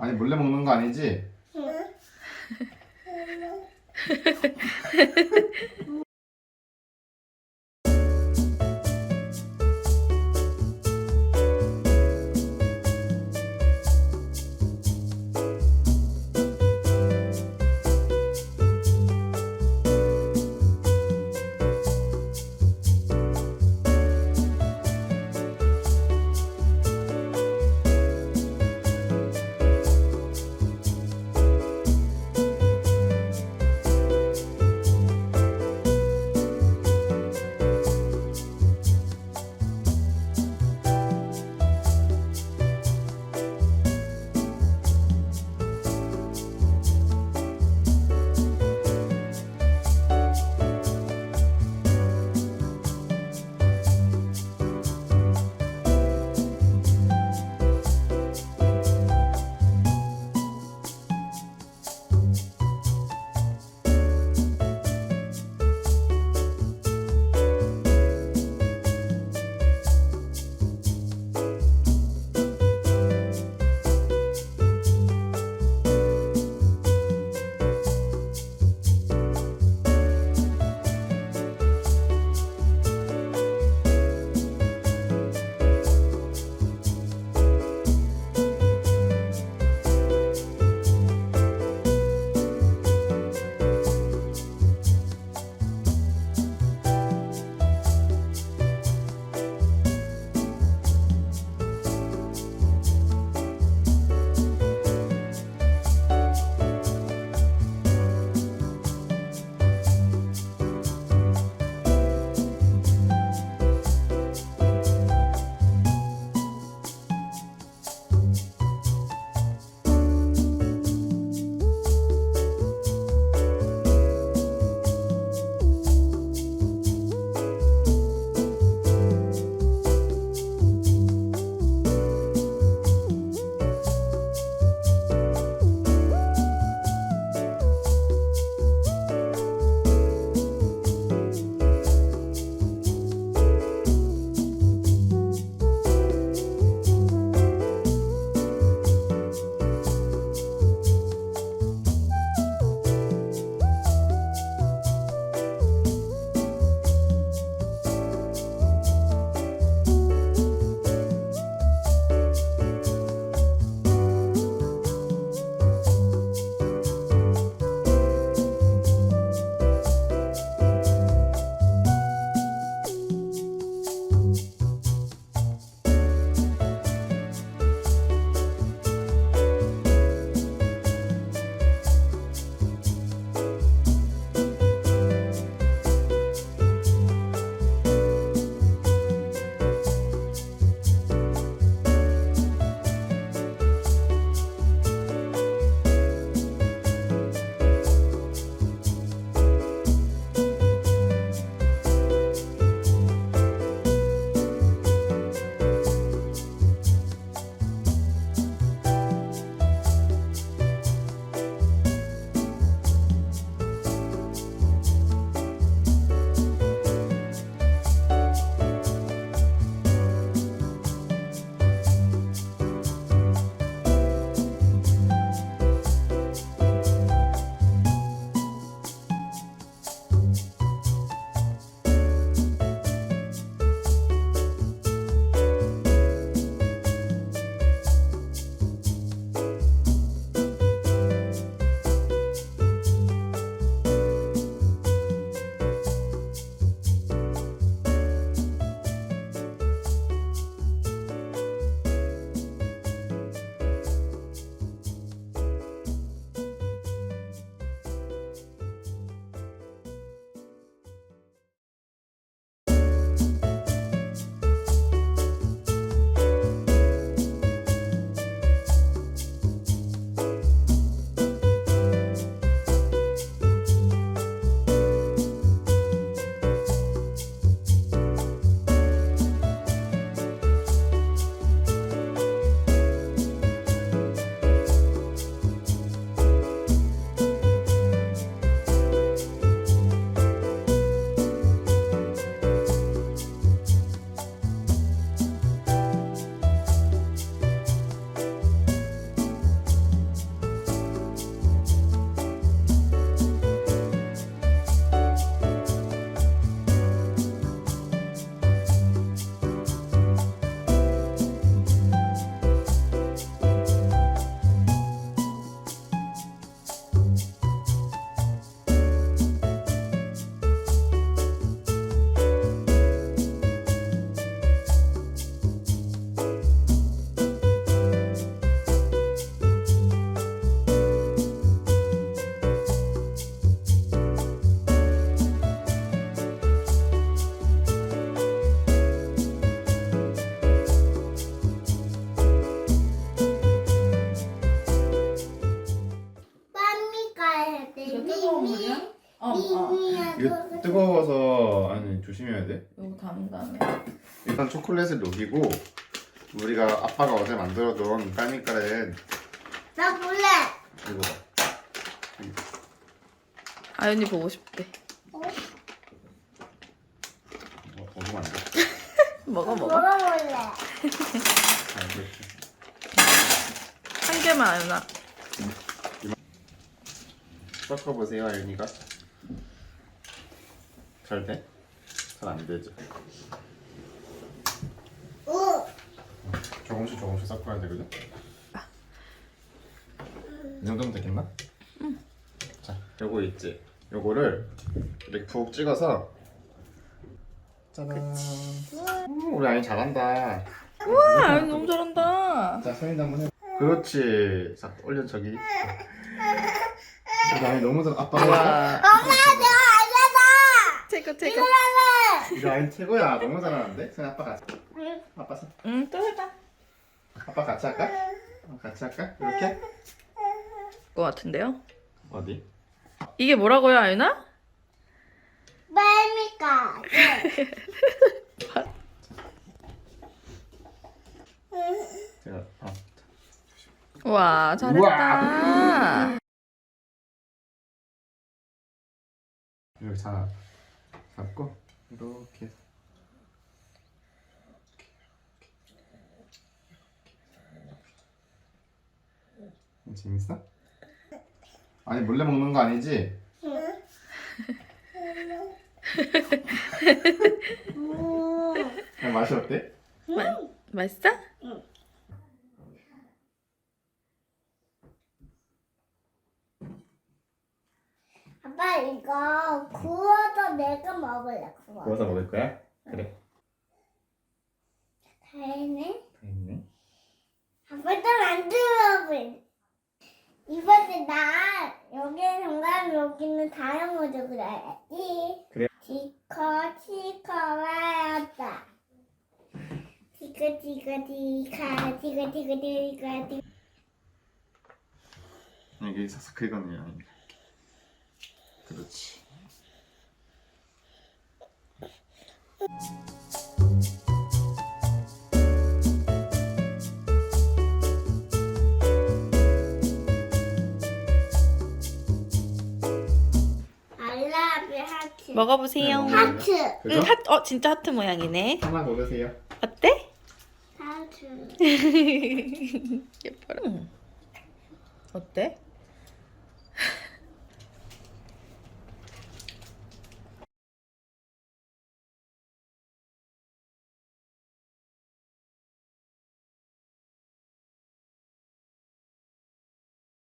아니 몰래 먹는 거 아니지? 이거 뜨거워서 아니 조심해야 돼. 이거 담은 다음에. 일단 초콜릿을 녹이고 우리가 아빠가 어제 만들어둔 깔미카레 나 볼래. 이거 아연이 보고 싶대. 어? 뭐, 먹으면 안 돼. 먹어 먹어. 먹어볼래. 아, 그렇지. 한 개만 아연아. 섞어보세요, 아윤이가. 잘 돼? 잘 안 되죠. 오. 조금씩 조금씩 섞어야 되거든. 이 정도면 되겠나? 응. 자, 요거 있지. 요거를 이렇게 푹 찍어서 짜잔. 음, 우리 아이 잘한다. 우와 아연 너무 잘한다. 자, 소인 한번 해. 그렇지. 자, 올려 저기. 우리 아이 너무 잘. 아빠가. 엄마 저 알려다. 최고 최고. 우리 아이 최고야. 너무 잘하는데. 소인 아빠 같이. 아빠 손. 응 또 해봐. 아빠 같이 할까? 어, 같이 할까? 이렇게? 것 같은데요? 어디? 이게 뭐라고요 아연아? 빨미까. 제가 아, 우와 잘했다. 이렇게 자 잡고 이렇게 해서. 재밌어? 아니 몰래 먹는 거 아니지? 그냥 맛이 어때? 마, 맛있어? 아빠 이거 구워서 내가 먹을래. 구워. 구워서 먹을 거야? 그래 다행이네. 됐네 아빠 또안 들어볼. 이번에 나 여기 정답 여기는 다른 모드 그려야지. 그래. 지커 지커 와였다. 지커 지커 지커 지커 지커 지커 지커 여기 있어서 긁었네 아니 그렇지 알라비 하트. 먹어보세요. 네, 하트. 그죠? 응, 하, 어 진짜 하트 모양이네. 하나 고르세요 어때? 하트. 예뻐라. 어때?